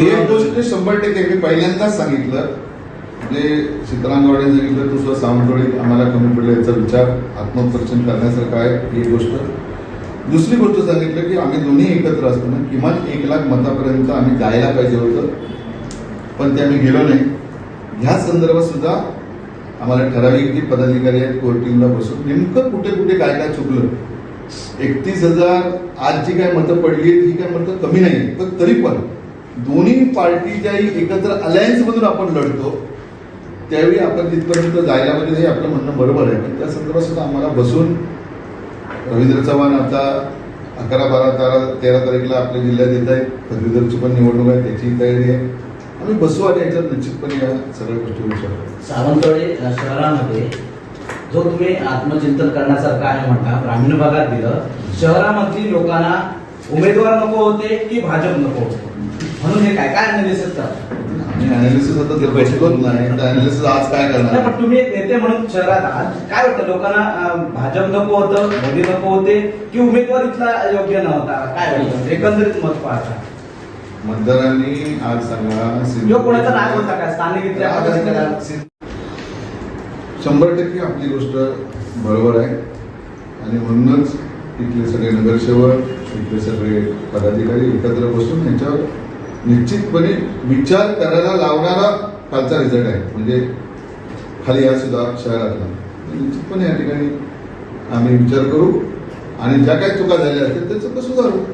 एक गोष्ट शंभर टक्के. मी पहिल्यांदाच सांगितलं. म्हणजे सीतारामगौडे सांगितलं तुझं सावंतवाडी आम्हाला कमी पडलं याचा विचार आत्मपरीक्षण करण्यासारखा आहे. ही गोष्ट. दुसरी गोष्ट सांगितलं की आम्ही दोन्ही एकत्र असताना किमान एक लाख मतापर्यंत आम्ही जायला पाहिजे होतं. पण ते आम्ही गेलो नाही. ह्या संदर्भात सुद्धा आम्हाला ठराविक जी पदाधिकारी आहेत कोर टीमला बसून नेमकं कुठे कुठे काय काय चुकलं. एकतीस हजार आज जी काय मतं पडली आहेत ही काय मतं कमी नाही पण तरी पण दोन्ही पार्टी ज्याही एकत्र अलायन्स मधून आपण लढतो त्यावेळी आपण तिथपर्यंत जायला पाहिजे हे आपलं म्हणणं बरोबर आहे. पण त्या संदर्भात सुद्धा आम्हाला बसून रवींद्र चव्हाण आता अकरा बारा तेरा तेरा तारीखला आपल्या जिल्ह्यात येत आहे पदवीधरची पण निवडणूक आहे त्याची तयारी आहे. आम्ही बसू आणि याच्यात निश्चितपणे या सगळ्या गोष्टी होऊ शकतात सावंतवाडी शहरामध्ये जो तुम्ही आत्मचिंतन करण्यासारखं आहे म्हणता ग्रामीण भागात दिलं शहरामधली लोकांना उमेदवार नको होते की भाजप नको होते? म्हणून हे काय काय अनालिसिस करता आम्ही अनालिसिस बसलोच नाही तर अनालिसिस आज काय करणार? पण तुम्ही एक नेते म्हणून शहरात आहात. काय वाटतं लोकांना भाजप नको होतं मोदी नको होते की उमेदवार इथला योग्य नव्हता? काय वाटतं एकंदरीत मत पाहता. मतदारांनी आज सांगा कोणाचा राग होता काय? स्थानिक इथल्या? शंभर टक्के आपली गोष्ट बरोबर आहे. आणि म्हणूनच इथले सगळे नगरसेवक इथले सगळे पदाधिकारी एकत्र बसून यांच्यावर निश्चितपणे विचार करायला लावणारा कालचा रिझल्ट आहे. म्हणजे खाली या सुद्धा शहरातला निश्चितपणे या ठिकाणी आम्ही विचार करू आणि ज्या काही चुका झाल्या असतील त्या चुका सुधारू?